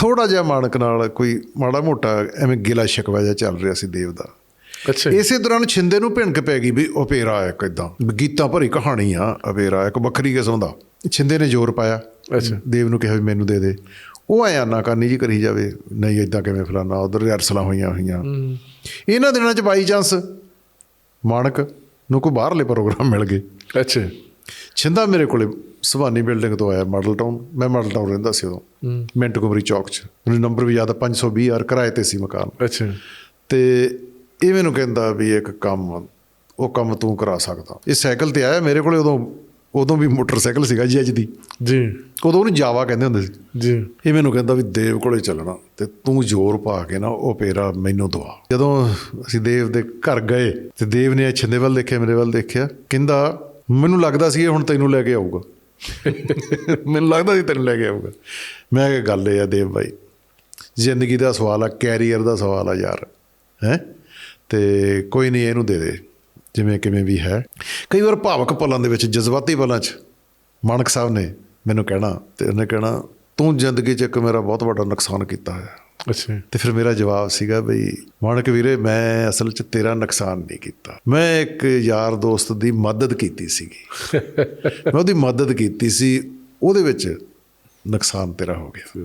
ਥੋੜਾ ਜਿਹਾ ਮਾਨਕ ਨਾਲ ਕੋਈ ਮਾੜਾ ਮੋਟਾ ਐਵੇਂ ਗਿਲਾ ਸ਼ਿਕਵਾ ਜਿਹਾ ਚੱਲ ਰਿਹਾ ਸੀ ਦੇਵ ਦਾ। ਅੱਛਾ। ਇਸੇ ਦੌਰਾਨ ਛਿੰਦੇ ਨੂੰ ਭਿਣਕ ਪੈ ਗਈ ਵੀ ਓਪੇਰਾ ਇੱਕ ਇਦਾਂ। ਗੀਤਾਂ ਭਰੀ ਕਹਾਣੀ ਆ ਓਪੇਰਾ ਇੱਕ ਵੱਖਰੀ ਕਿਸਮ ਦਾ। ਛਿੰਦੇ ਨੇ ਜ਼ੋਰ ਪਾਇਆ। ਅੱਛਾ। ਦੇਵ ਨੂੰ ਕਿਹਾ ਵੀ ਮੈਨੂੰ ਦੇ ਦੇ। ਉਹ ਐ ਨਾ ਕਰਨੀ ਜੀ ਕਰੀ ਜਾਵੇ। ਨਹੀਂ ਇਦਾਂ ਕਿਵੇਂ ਫਲਾਨਾ ਉਧਰ ਰਿਹਰਸਲਾਂ ਹੋਈਆਂ ਹੋਈਆਂ। ਇਹਨਾਂ ਦਿਨਾਂ 'ਚ ਬਾਈ ਚਾਂਸ ਮਾਨਕ ਨੂੰ ਕੋਈ ਬਾਹਰਲੇ ਪ੍ਰੋਗਰਾਮ ਮਿਲ ਗਏ। ਅੱਛਾ। ਛਿੰਦਾ ਮੇਰੇ ਕੋਲੇ ਸੁਭਾਨੀ ਬਿਲਡਿੰਗ ਤੋਂ ਆਇਆ ਮਾਡਲ ਟਾਊਨ। ਮੈਂ ਮਾਡਲ ਟਾਊਨ ਰਹਿੰਦਾ ਸੀ ਉਦੋਂ ਮਿੰਟ ਕੁਮਰੀ ਚੌਕ 'ਚ। ਮੈਨੂੰ ਨੰਬਰ ਵੀ ਯਾਦ ਆ 520 ਯਾਰ ਕਿਰਾਏ ਤੇ ਸੀ ਮਕਾਨ। ਅੱਛਾ। ਤੇ ਇਹ ਮੈਨੂੰ ਕਹਿੰਦਾ ਵੀ ਇੱਕ ਕੰਮ ਉਹ ਕੰਮ ਤੂੰ ਕਰਾ ਸਕਦਾ। ਇਹ ਸਾਈਕਲ ਤੇ ਆਇਆ ਮੇਰੇ ਕੋਲੇ ਉਦੋਂ ਉਦੋਂ ਵੀ ਮੋਟਰਸਾਈਕਲ ਸੀਗਾ ਜੀ ਅੱਜ ਦੀ। ਜੀ। ਉਦੋਂ ਉਹਨੂੰ ਜਾਵਾ ਕਹਿੰਦੇ ਹੁੰਦੇ ਸੀ। ਜੀ। ਇਹ ਮੈਨੂੰ ਕਹਿੰਦਾ ਵੀ ਦੇਵ ਕੋਲੇ ਚੱਲਣਾ ਤੇ ਤੂੰ ਜ਼ੋਰ ਪਾ ਕੇ ਨਾ ਉਹ ਪੇਰਾ ਮੈਨੂੰ ਦਵਾ। ਜਦੋਂ ਅਸੀਂ ਦੇਵ ਦੇ ਘਰ ਗਏ ਤੇ ਦੇਵ ਨੇ ਛਿੰਦੇ ਵੱਲ ਦੇਖਿਆ ਮੇਰੇ ਵੱਲ ਦੇਖਿਆ। ਕਹਿੰਦਾ ਮੈਨੂੰ ਲੱਗਦਾ ਸੀ ਇਹ ਹੁਣ ਤੈਨੂੰ ਲੈ ਕੇ ਆਊਗਾ। ਮੈਨੂੰ ਲੱਗਦਾ ਸੀ ਤੈਨੂੰ ਲੈ ਕੇ ਆਊਗਾ। ਮੈਂ ਕਿਹਾ, ਗੱਲ ਇਹ ਆ ਦੇਵ ਬਾਈ, ਜ਼ਿੰਦਗੀ ਦਾ ਸਵਾਲ ਆ ਕੈਰੀਅਰ ਦਾ ਸਵਾਲ ਆ ਯਾਰ, ਹੈ? ਤੇ ਕੋਈ ਨਹੀਂ ਇਹਨੂੰ ਦੇ ਦੇ, ਜਿਵੇਂ ਕਿਵੇਂ ਵੀ ਹੈ। ਕਈ ਵਾਰ ਭਾਵਕ ਪਲਾਂ ਦੇ ਵਿੱਚ, ਜਜ਼ਬਾਤੀ ਪਲਾਂ 'ਚ ਮਾਨਕ ਸਾਹਿਬ ਨੇ ਮੈਨੂੰ ਕਹਿਣਾ, ਤੇ ਉਹਨੇ ਕਹਿਣਾ, ਤੂੰ ਜ਼ਿੰਦਗੀ 'ਚ ਇੱਕ ਮੇਰਾ ਬਹੁਤ ਵੱਡਾ ਨੁਕਸਾਨ ਕੀਤਾ ਹੈ ਅੱਛਾ। ਤੇ ਫਿਰ ਮੇਰਾ ਜਵਾਬ ਸੀਗਾ ਬਈ ਮਾਨਕ ਵੀਰੇ ਮੈਂ ਅਸਲ 'ਚ ਤੇਰਾ ਨੁਕਸਾਨ ਨਹੀਂ ਕੀਤਾ। ਮੈਂ ਇੱਕ ਯਾਰ ਦੋਸਤ ਦੀ ਮਦਦ ਕੀਤੀ ਸੀਗੀ। ਮੈਂ ਉਹਦੀ ਮਦਦ ਕੀਤੀ ਸੀ ਉਹਦੇ ਵਿੱਚ ਨੁਕਸਾਨ ਤੇਰਾ ਹੋ ਗਿਆ।